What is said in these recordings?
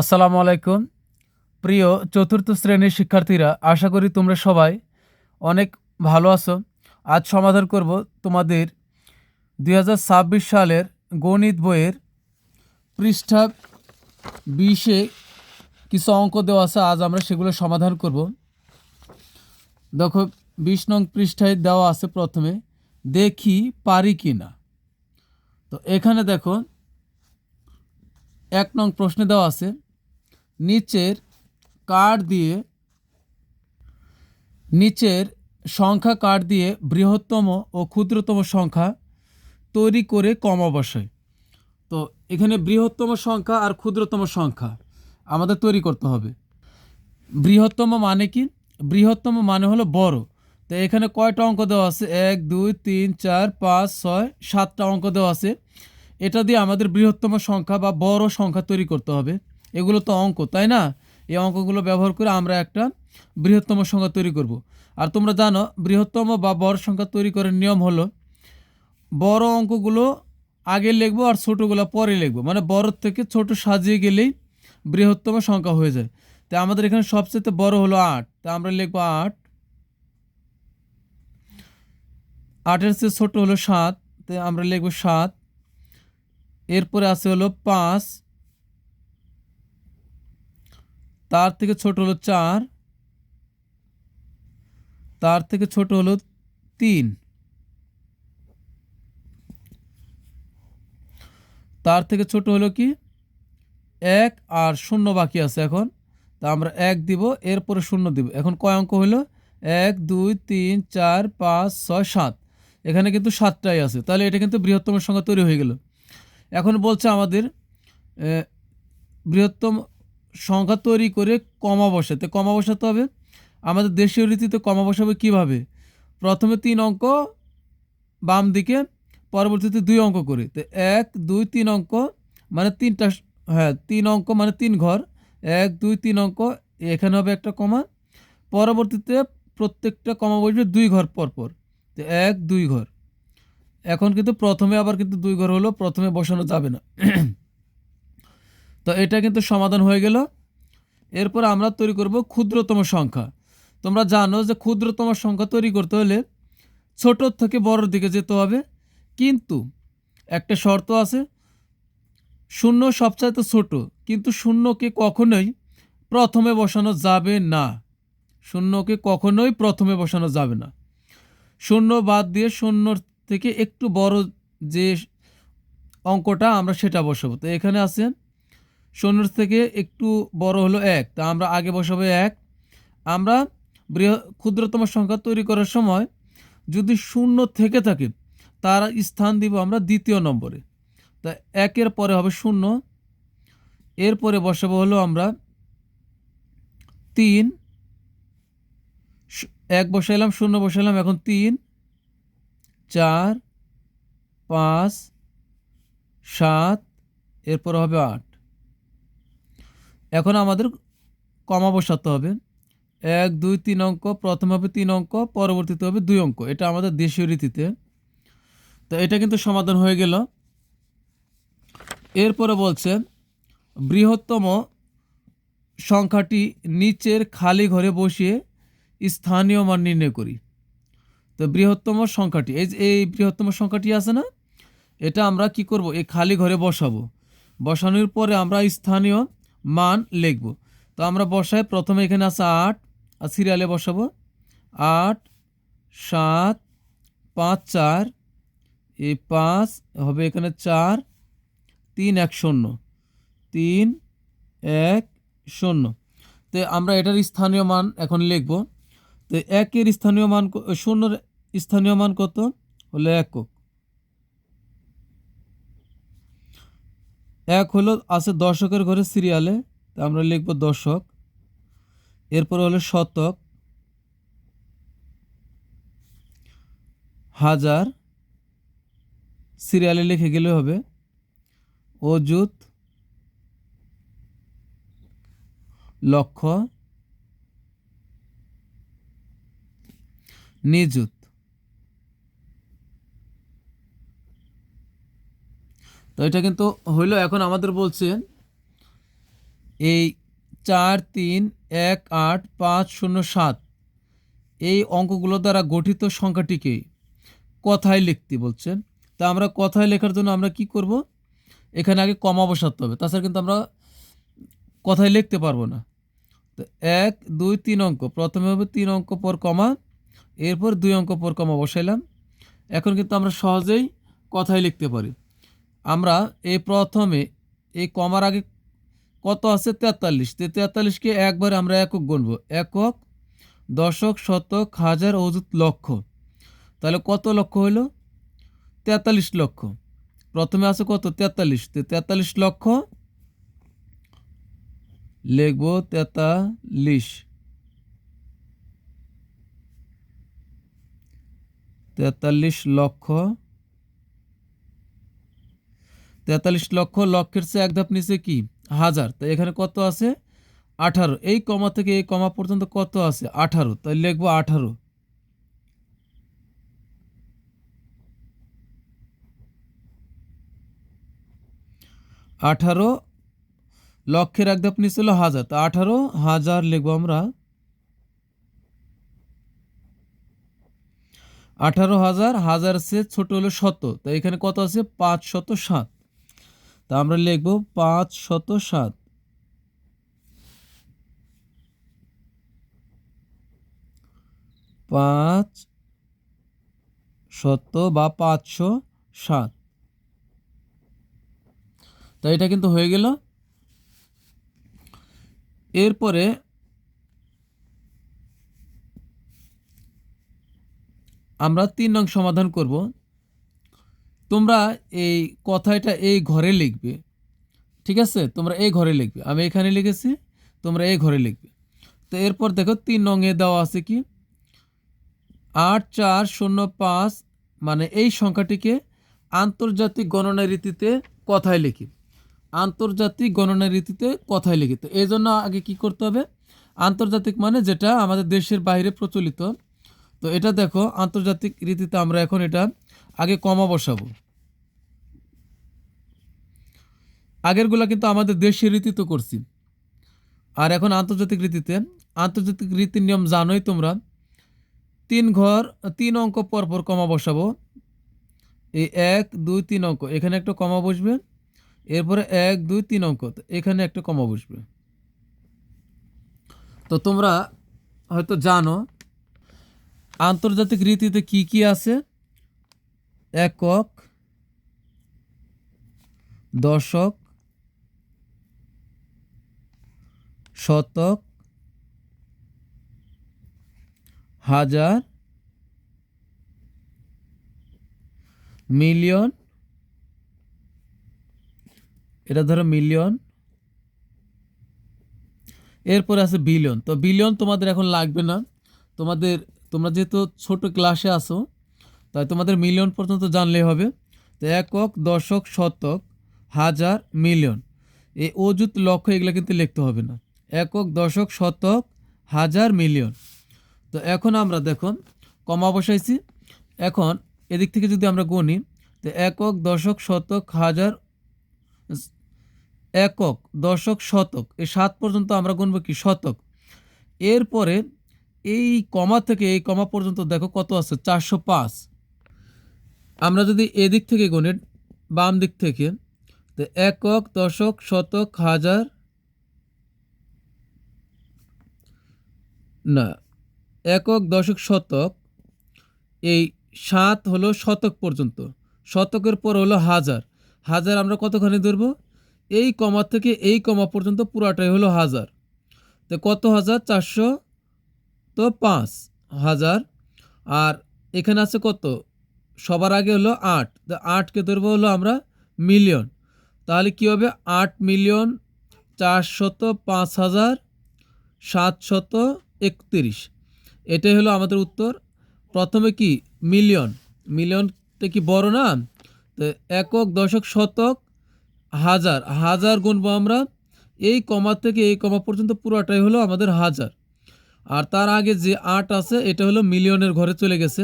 আসসালামু আলাইকুম। প্রিয় চতুর্থ শ্রেণির শিক্ষার্থীরা, আশা করি তোমরা সবাই অনেক ভালো আছো। আজ সমাধান করব তোমাদের দু হাজার ছাব্বিশ সালের গণিত বইয়ের পৃষ্ঠা বিশে কিছু অঙ্ক দেওয়া আছে, আজ আমরা সেগুলো সমাধান করব। দেখো, বিশ নং পৃষ্ঠায় দেওয়া আছে প্রথমে, দেখি পারি কি না তো এখানে দেখো এক নং প্রশ্নে দেওয়া আছে, নিচের কার্ড দিয়ে, নিচের সংখ্যা কার্ড দিয়ে বৃহত্তম ও ক্ষুদ্রতম সংখ্যা তৈরি করে কমা বসায় তো এখানে বৃহত্তম সংখ্যা আর ক্ষুদ্রতম সংখ্যা আমাদের তৈরি করতে হবে। বৃহত্তম মানে কি? বৃহত্তম মানে হলো বড়। তো এখানে কয়টা অঙ্ক দেওয়া আছে? এক, দুই, তিন, চার, পাঁচ, ছয়, সাতটা অঙ্ক দেওয়া আছে। এটা দিয়ে আমাদের বৃহত্তম সংখ্যা বা বড় সংখ্যা তৈরি করতে হবে। এগুলো তো অঙ্ক, তাই না? এই অঙ্কগুলো ব্যবহার করে আমরা একটা বৃহত্তম সংখ্যা তৈরি করব। আর তোমরা জানো, বৃহত্তম বা বড় সংখ্যা তৈরি করার নিয়ম হলো, বড় অঙ্কগুলো আগে লিখব আর ছোটোগুলো পরে লিখব। মানে বড় থেকে ছোট সাজিয়ে গেলেই বৃহত্তম সংখ্যা হয়ে যায়। তাই আমাদের এখানে সবচেয়ে বড় হলো আট। তা আমরা লিখব আট। আটের চেয়ে ছোট হলো সাত। তাই আমরা লিখব সাত। এরপরে আছে হলো পাঁচ। তার থেকে ছোট হলো চার। তার থেকে ছোট হলো তিন। তার থেকে ছোট হলো কি? এক আর শূন্য বাকি আছে এখন। তা আমরা এক দিব, এরপরে শূন্য দিব। এখন কয় অঙ্ক হলো? এক, দুই, তিন, চার, পাঁচ, ছয়, সাত। এখানে কিন্তু সাতটাই আছে। তাহলে এটা কিন্তু বৃহত্তম সংখ্যা তৈরি হয়ে গেল। এখন বলছে আমাদের বৃহত্তম সংখ্যা তৈরি করে কমা বসাতে কমা বসাতে হবে। আমাদের দেশীয় রীতিতে কমা বসাবে কীভাবে? প্রথমে তিন অঙ্ক, বাম দিকে, পরবর্তীতে দুই অঙ্ক করে। তো এক, দুই, তিন অঙ্ক মানে তিনটা হ্যাঁ তিন অঙ্ক মানে তিন ঘর। এক, দুই, তিন অঙ্ক, এখানে হবে একটা কমা। পরবর্তীতে প্রত্যেকটা কমা বসবে দুই ঘর পর পর তো এক, দুই ঘর। এখন কিন্তু প্রথমে আবার কিন্তু দুই ঘর হলো, প্রথমে বসানো যাবে না। তো এটা কিন্তু সমাধান হয়ে গেল। এরপর আমরা তৈরি করব ক্ষুদ্রতম সংখ্যা। তোমরা জানো যে ক্ষুদ্রতম সংখ্যা তৈরি করতে হলে ছোট থেকে বড়র দিকে যেতে হবে। কিন্তু একটা শর্ত আছে, শূন্য সবচাইতে ছোট, কিন্তু শূন্যকে কখনোই প্রথমে বসানো যাবে না। শূন্যকে কখনোই প্রথমে বসানো যাবে না। শূন্য বাদ দিয়ে শূন্যর থেকে একটু বড় যে অঙ্কটা আমরা সেটা বসাবো। তো এখানে আছে শূন্যর থেকে একটু বড় হলো এক, তা আমরা আগে বসাবো এক। আমরা বৃহ ক্ষুদ্রতম সংখ্যা তৈরি করার সময় যদি শূন্য থেকে থাকে, তার স্থান দিব আমরা দ্বিতীয় নম্বরে। তা একের পরে হবে শূন্য, এরপরে বসাবো হলো আমরা তিন এক বসাইলাম, শূন্য বসাইলাম, এখন তিন। চার, পাঁচ, সাত, এরপর হবে আট। এখন আমাদের কমা বসাতে হবে। এক, দুই, তিন অঙ্ক, প্রথম হবে তিন অঙ্ক, পরবর্তীতে হবে দুই অঙ্ক। এটা আমাদের দেশীয় রীতিতে। তো এটা কিন্তু সমাধান হয়ে গেল। এরপরে বলছে, বৃহত্তম সংখ্যাটি নিচের খালি ঘরে বসিয়ে স্থানীয় মান নির্ণয় করি। তো বৃহত্তম সংখ্যাটি, এই এই বৃহত্তম সংখ্যাটি আছে না, এটা আমরা কি করব? এই খালি ঘরে বসাবো। বসানোর পরে আমরা স্থানীয় মান লিখব। তো আমরা বসাই, প্রথমে এখানে আছে আট, আর সিরিয়ালে বসাবো। আট, সাত, পাঁচ, চার এই পাঁচ, হবে এখানে চার, তিন, এক, শূন্য। তিন, এক, শূন্য। তো আমরা এটার স্থানীয় মান এখন লিখব। তো একের স্থানীয় মান শূন্যর স্থানীয় মান কত? হলো একক। এক হলো আছে দশকের ঘরে সিরিয়ালে তা আমরা লিখব দশক এরপর হলো শতক। হাজার। সিরিয়ালে লিখে গেলে হবে। অযুত। লক্ষ। নিযুত তো এটা কিন্তু হইল এখন আমাদের বলছে এই চার তিন এক আট পাঁচ শূন্য সাত। এই অঙ্কগুলো দ্বারা গঠিত সংখ্যাটিকে কথায় লিখতে বলছেন তা আমরা কথায় লেখার জন্য আমরা কি করব? এখানে আগে কমা বসাতে হবে। তাছাড়া কিন্তু আমরা কথায় লিখতে পারব না। তো এক, দুই, তিন অঙ্ক। প্রথমে হবে তিন অঙ্ক পর কমা, এরপর দুই অঙ্ক পর কমা বসাইলাম। এখন কিন্তু আমরা সহজেই কথায় লিখতে পারি। আমরা এই প্রথমে এই কমার আগে কত আছে? তেতাল্লিশ। তো তেতাল্লিশকে একবার আমরা একক গুনব। একক, দশক, শতক, হাজার, অযুত, লক্ষ। তাহলে কত লক্ষ হলো তেতাল্লিশ লক্ষ। প্রথমে আছে কত? তেতাল্লিশ। তো তেতাল্লিশ লক্ষ লিখব তেতাল্লিশ। তেতাল্লিশ লক্ষ তেতাল্লিশ লক্ষ লক্ষের চেয়ে এক ধাপ নিচে কি? হাজার। তো এখানে কত আছে? আঠারো। এই কমা থেকে এই কমা পর্যন্ত কত আছে? আঠারো। তাই লিখব আঠারো। আঠারো লক্ষের এক ধাপ নিচে হলো হাজার। তা আঠারো, হাজার লিখব আমরা। আঠারো হাজার হাজার সে ছোট হলো শত তো এখানে কত আছে? পাঁচ শত সাত তা আমরা লিখব পাঁচ শত সাত। পাঁচ শত বা পাঁচশো সাত। তো এটা কিন্তু হয়ে গেল। এরপরে আমরা তিন নং সমাধান করব। তোমরা এই কথাটা এই ঘরে লিখবে, ঠিক আছে? তোমরা এই ঘরে লিখবে। আমি এখানে লিখেছি, তোমরা এই ঘরে লিখবে। তো এরপর দেখো, তিন নংয়ে দেওয়া আছে কি? আট, চার, শূন্য, পাঁচ মানে এই সংখ্যাটিকে আন্তর্জাতিক গণনা রীতিতে কথায় লিখি। আন্তর্জাতিক গণনা রীতিতে কথায় লিখি। তো এই জন্য আগে কি করতে হবে? আন্তর্জাতিক মানে যেটা আমাদের দেশের বাইরে প্রচলিত। তো এটা দেখো, আন্তর্জাতিক রীতিতে আমরা এখন এটা আগে কমা বসাবো। আগেরগুলা কিন্তু আমাদের দেশের রীতিতে করছি। আর এখন আন্তর্জাতিক রীতিতে, আন্তর্জাতিক রীতির নিয়ম জানোই তোমরা, তিন ঘর, তিন অঙ্ক পর পর কমা বসাবো। এই এক, দুই, তিন অঙ্ক, এখানে একটা কমা বসবে, এরপরে এক, দুই, তিন অঙ্ক এখানে একটা কমা বসবে। তো তোমরা হয়তো জানো, আন্তর্জাতিক রীতিতে কি কি আছে? একক দশক শতক হাজার মিলিয়ন এটা ধরো মিলিয়ন। এরপরে আছে বিলিয়ন। তো বিলিয়ন তোমাদের এখন লাগবে না। তোমাদের, তোমরা যেহেতু ছোট ক্লাসে আসো তাই তোমাদের মিলিয়ন পর্যন্ত জানলেই হবে। তো একক, দশক, শতক, হাজার, মিলিয়ন। এই অযুত লক্ষ্য এগুলো কিন্তু লিখতে হবে না। একক, দশক, শতক, হাজার, মিলিয়ন। তো এখন আমরা দেখুন, কমা বসাইছি এখন এদিক থেকে যদি আমরা গণি তো একক, দশক, শতক, হাজার, একক, দশক, শতক, এই সাত পর্যন্ত আমরা গুনবো কি? শতক। এরপরে এই কমা থেকে এই কমা পর্যন্ত দেখো কত আছে? চারশো পাঁচ। আমরা যদি এদিক থেকে গুনি, বাম দিক থেকে, তো একক, দশক, শতক, হাজার, না, একক, দশক, শতক, এই সাত হলো শতক পর্যন্ত। শতকের পর হলো হাজার। হাজার আমরা কতখানি ধরবো? এই কমা থেকে এই কমা পর্যন্ত পুরাটাই হলো হাজার। তো কত হাজার? চারশো তো পাঁচ হাজার। আর এখানে আছে কত? সবার আগে হলো আট। তো আটকে ধরবো হলো আমরা মিলিয়ন তাহলে কী হবে? আট মিলিয়ন চারশত পাঁচ হাজার সাতশত একত্রিশ। এটাই হলো আমাদের উত্তর। প্রথমে কি? মিলিয়ন মিলিয়নটা কি বড় না? তো একক, দশক, শতক, হাজার। হাজার গুনবো আমরা। এই কমা থেকে এই কমা পর্যন্ত পুরোটাই হলো আমাদের হাজার। আর তার আগে যে আট আছে, এটা হলো মিলিয়নের ঘরে চলে গেছে।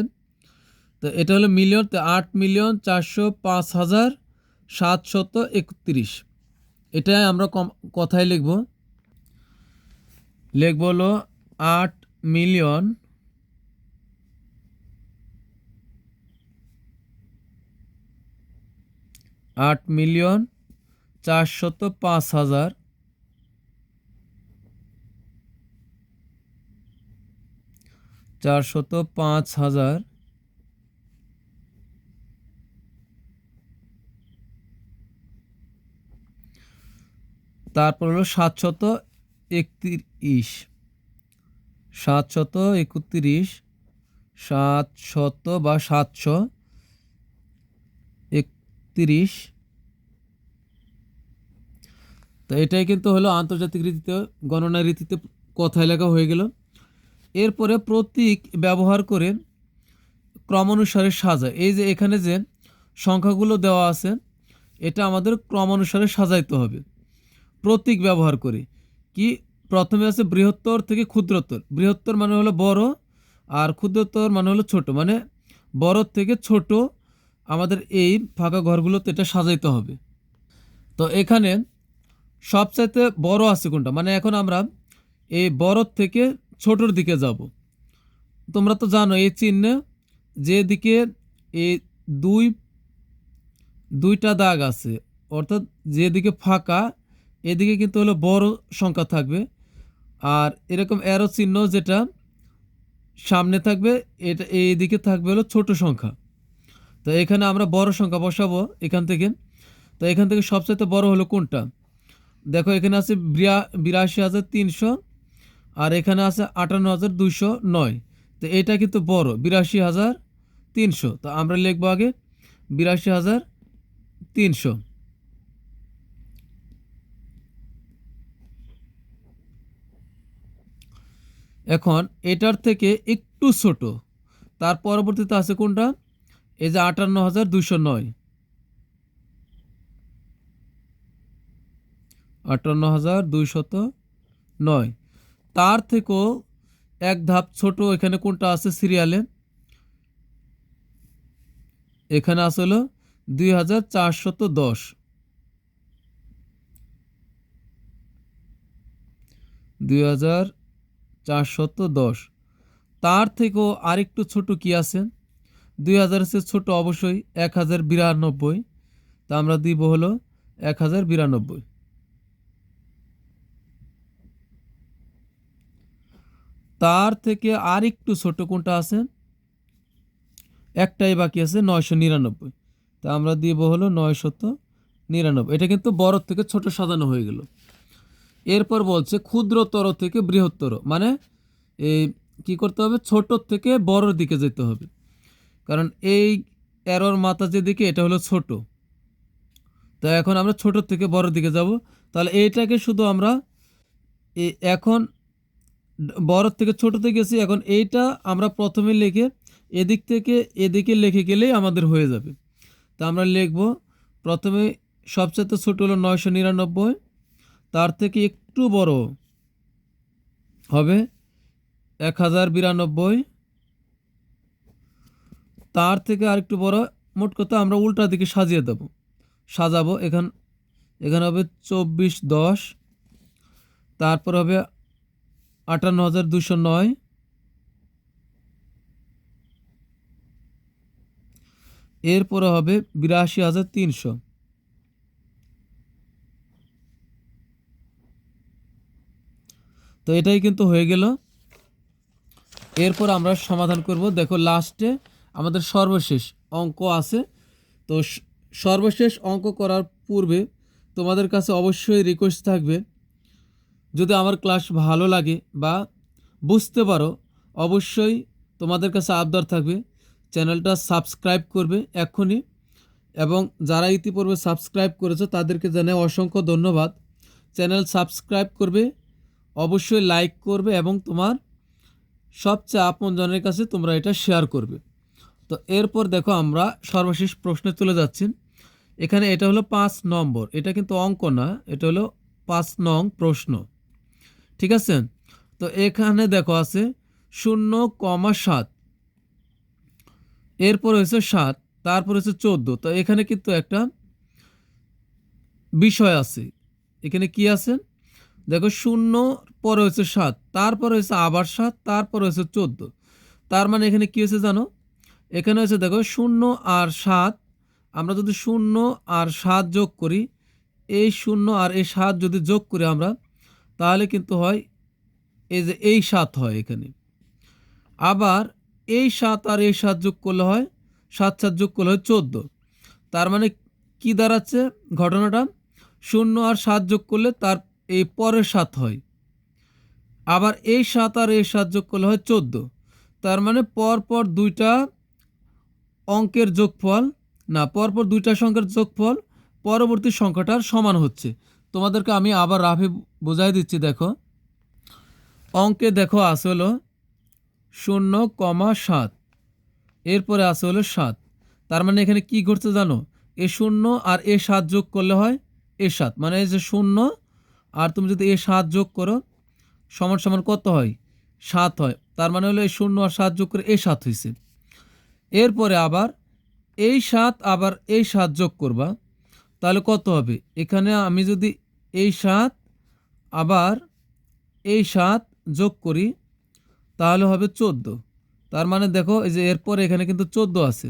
তো এটা হলো মিলিয়ন তো আট মিলিয়ন চারশো পাঁচ হাজার সাতশত একত্রিশ। এটাই আমরা কথায় লিখব। লিখব হলো আট মিলিয়ন আট মিলিয়ন চারশত পাঁচ হাজার চারশত পাঁচ হাজার তারপর হলো সাতশত একত্রিশ। সাতশত একত্রিশ, সাতশত বা সাতশো একত্রিশ। তো এটাই কিন্তু হলো আন্তর্জাতিক রীতিতে, গণনা রীতিতে কথায় লেখা হয়ে গেল। এরপরে প্রতীক ব্যবহার করে ক্রমানুসারে সাজা এই যে এখানে যে সংখ্যাগুলো দেওয়া আছে, এটা আমাদের ক্রমানুসারে সাজাইতে হবে। প্রতীক ব্যবহার করি। কি? প্রথমে আছে বৃহত্তর থেকে ক্ষুদ্রতর। বৃহত্তর মানে হলো বড় আর ক্ষুদ্রতর মানে হলো ছোট। মানে বড় থেকে ছোট আমাদের এই ফাঁকা ঘরগুলোতে এটা সাজাইতে হবে। তো এখানে সবচাইতে বড় আছে কোনটা? মানে এখন আমরা এই বড় থেকে ছোটোর দিকে যাব। তোমরা তো জানো এই চিহ্নে যেদিকে এই দুই, দুইটা দাগ আছে, অর্থাৎ যেদিকে ফাঁকা এদিকে কিন্তু হলো বড় সংখ্যা থাকবে। আর এরকম অ্যারো চিহ্ন যেটা সামনে থাকবে, এটা এই দিকে থাকবে হলো ছোট সংখ্যা। তো এখানে আমরা বড় সংখ্যা বসাবো এখান থেকে। তো এখান থেকে সবচাইতে বড় হলো কোনটা? দেখো এখানে আছে বিরাশি হাজার তিনশো, আর এখানে আছে আটান্ন হাজার দুইশো নয়। তো এটা কিন্তু বড়, বিরাশি হাজার তিনশো। তো আমরা লিখব আগে, বিরাশি হাজার তিনশো। এখন এটার থেকে একটু ছোট। তার পরবর্তীতে আছে কোনটা? এই যে আটান্ন হাজার দুইশো নয়। আটান্ন হাজার দুইশত নয়। তার থেকেও এক ধাপ ছোট এখানে কোনটা আছে সিরিয়ালে? এখানে আসলো দুই হাজার চারশত দশ। দুই হাজার চারশত দশ। তার থেকেও আরেকটু ছোট কি আছে? দুই হাজার সে ছোট অবশ্যই এক হাজার বিরানব্বই। তা আমরা দিব হলো এক হাজার বিরানব্বই। তার থেকে আর একটু ছোট কোনটা আছে? একটাই বাকি আছে নয়শো নিরানব্বই। তা আমরা দিব হলো নয়শত নিরানব্বই। এটা কিন্তু বড় থেকে ছোট সাজানো হয়ে গেল। এরপর বলছে ক্ষুদ্রতর থেকে বৃহত্তর। মানে এই কি করতে হবে? ছোট থেকে বড়র দিকে যেতে হবে। কারণ এই এরর মাথা যেদিকে, এটা হলো ছোট। তো এখন আমরা ছোট থেকে বড় দিকে যাব। তাহলে এইটাকে শুধু আমরা এখন বড়র থেকে ছোটোতে গেছি, এখন এইটা আমরা প্রথমে লিখে এদিক থেকে এদিকে লিখে গেলেই আমাদের হয়ে যাবে। তা আমরা লিখব, প্রথমে সবচেয়ে ছোট হলো নয়শো নিরানব্বই তার থেকে একটু বড় হবে এক হাজার বিরানব্বই। তার থেকে আরেকটু বড়, মোট কথা আমরা উল্টা দিকে সাজিয়ে দেব। সাজাবো, এখান, এখানে হবে চব্বিশ দশ, তারপর হবে আটান্ন হাজার দুশো নয়। এরপরে হবে বিরাশি হাজার তিনশো। তো এটাই কিন্তু হয়ে গেল। এরপর আমরা সমাধান করব। দেখো লাস্টে আমাদের সর্বশেষ অঙ্ক আছে। তো সর্বশেষ অঙ্ক করার পূর্বে তোমাদের কাছে অবশ্যই রিকোয়েস্ট থাকবে। যদি আমার ক্লাস ভালো লাগে বা বুঝতে পারো, অবশ্যই তোমাদের কাছে আবদার থাকবে। চ্যানেলটা সাবস্ক্রাইব করবে এক্ষুনি এবং যারা ইতিপূর্বে সাবস্ক্রাইব করেছ তাদেরকে জানাই অসংখ্য ধন্যবাদ। চ্যানেল সাবস্ক্রাইব করবে অবশ্যই লাইক করবে এবং তোমার সবচেয়ে আপনজনের কাছে তোমরা এটা শেয়ার করবে। তো এরপর দেখো আমরা সর্বশেষ প্রশ্নে চলে যাচ্ছি। এখানে এটা হলো পাঁচ নম্বর। এটা কিন্তু অঙ্ক না, এটা হলো পাঁচ নং প্রশ্ন। ঠিক আছে? তো এখানে দেখো আছে শূন্য কমা সাত। এরপর হয়েছে সাত, তারপর হচ্ছে চোদ্দ। তো এখানে কিন্তু একটা বিষয় আছে। এখানে কি আছে? দেখো শূন্য পরে হয়েছে সাত, তারপরে হয়েছে আবার সাত, তারপরে হয়েছে চোদ্দ। তার মানে এখানে কী হয়েছে জানো? এখানে হয়েছে দেখো শূন্য আর সাত, আমরা যদি শূন্য আর সাত যোগ করি, এই শূন্য আর এই সাত যদি যোগ করি আমরা, তাহলে কিন্তু হয় এই যে এই সাত হয় এখানে। আবার এই সাত আর এই সাত যোগ করলে হয়, সাত সাত যোগ করলে হয় চোদ্দ। তার মানে কি দাঁড়াচ্ছে ঘটনাটা? শূন্য আর সাত যোগ করলে তার এই পরের সাত হয়। আবার এই সাত আর এই সাত যোগ করলে হয় চোদ্দ। তার মানে পরপর দুইটা অঙ্কের যোগফল, না, পরপর দুইটা সংখ্যার যোগফল পরবর্তী সংখ্যাটার সমান হচ্ছে। তোমাদেরকে আমি আবার রাফে বোঝাই দিচ্ছি, দেখো। অঙ্কে দেখো, আছে হলো শূন্য কমা সাত। এরপরে আছে হলো সাত। তার মানে এখানে কি ঘটছে জানো? এ শূন্য আর এ সাত যোগ করলে হয় এ সাত। মানে এই যে শূন্য, আর তুমি যদি এ সাত যোগ করো সমান সমান কত হয়? সাত হয়। তার মানে হলো এই শূন্য আর সাত যোগ করে এই সাত হয়েছে এরপরে আবার এই সাত আবার এই সাত যোগ করবা, তাহলে কত হবে? এখানে আমি যদি এই সাত আবার এই সাত যোগ করি, তাহলে হবে চোদ্দ। তার মানে দেখো, এই যে এরপর এখানে কিন্তু চোদ্দ আছে।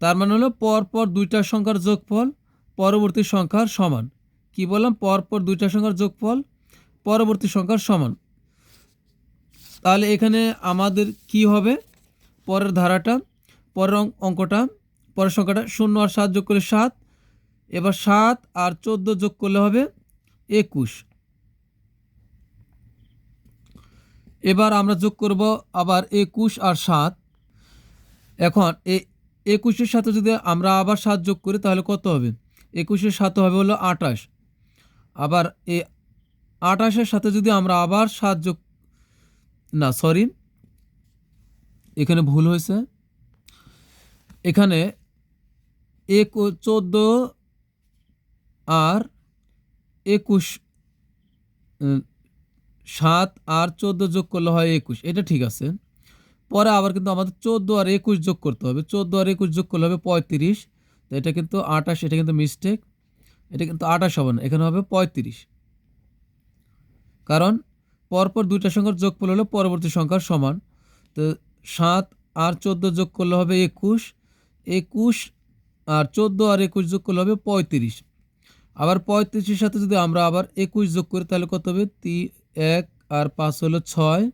তার মানে হলো পরপর দুইটা সংখ্যার যোগফল পরবর্তী সংখ্যার সমান। কি বললাম? পরপর দুইটা সংখ্যার যোগফল পরবর্তী সংখ্যার সমান। তাহলে এখানে আমাদের কি হবে? পরের ধারাটা, পরের অঙ্ক- অঙ্কটা, পরের সংখ্যাটা শূন্য আর সাত যোগ করলে সাত, এবার সাত আর চোদ্দ যোগ করলে হবে একুশ। এবার আমরা যোগ করব আবার একুশ আর সাত। এখন এ একুশের সাথে যদি আমরা আবার সাত যোগ করি, তাহলে কত হবে? একুশের সাথে হবে হলো আটাশ আবার এ আটাশের সাথে যদি আমরা আবার সাত যোগ না সরি এখানে ভুল হয়েছে। এখানে এক চোদ্দ আর একুশ সাত আর চোদ্দ যোগ করলে হয় একুশ। এটা ঠিক আছে। পরে আবার কিন্তু আমাদের চোদ্দ আর একুশ যোগ করতে হবে। চোদ্দ আর একুশ যোগ করলে হবে পঁয়ত্রিশ। তো এটা কিন্তু আটাশ এটা কিন্তু মিস্টেক এটা কিন্তু আটাশ হবে না, এখানে হবে পঁয়ত্রিশ। কারণ পরপর দুইটা সংখ্যার যোগফল হলো পরবর্তী সংখ্যার সমান। তো সাত আর চোদ্দ যোগ করলে হবে একুশ। একুশ আর চোদ্দ আর একুশ যোগ করলে হবে পঁয়ত্রিশ। আবার পঁয়ত্রিশের সাথে যদি আমরা আবার একুশ যোগ করি, তাহলে কত হবে? তি, এক আর পাঁচ হলো ছয়।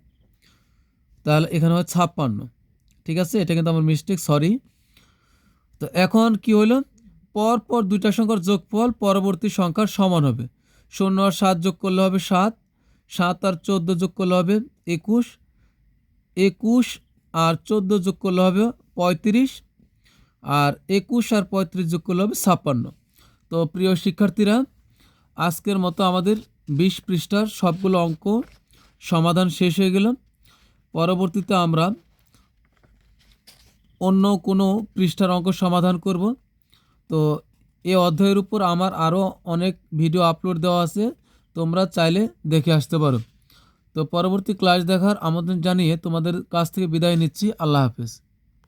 তাহলে এখানে হয় ছাপ্পান্ন। ঠিক আছে? এটা কিন্তু আমার মিস্টেক সরি তো এখন কি হলো? পর পর দুইটা সংখ্যার যোগফল পরবর্তী সংখ্যার সমান হবে। শূন্য আর সাত যোগ করলে হবে সাত। সাত আর চোদ্দ যোগ করলে হবে একুশ। একুশ আর চোদ্দ যোগ করলে হবে পঁয়ত্রিশ। আর একুশ আর পঁয়ত্রিশ যোগ করলে হবে ছাপ্পান্ন। তো প্রিয় শিক্ষার্থীরা, আজকের মতো আমাদের বিশ পৃষ্ঠার সবগুলো অঙ্ক সমাধান শেষ হয়ে গেল। পরবর্তীতে আমরা অন্য কোনো পৃষ্ঠার অঙ্ক সমাধান করব। তো এই অধ্যায়ের উপর আমার আরও অনেক ভিডিও আপলোড দেওয়া আছে। তোমরা চাইলে দেখে আসতে পারো। তো পরবর্তী ক্লাস দেখার আমন্ত্রণ জানিয়ে তোমাদের কাছ থেকে বিদায় নিচ্ছি। আল্লাহ হাফেজ।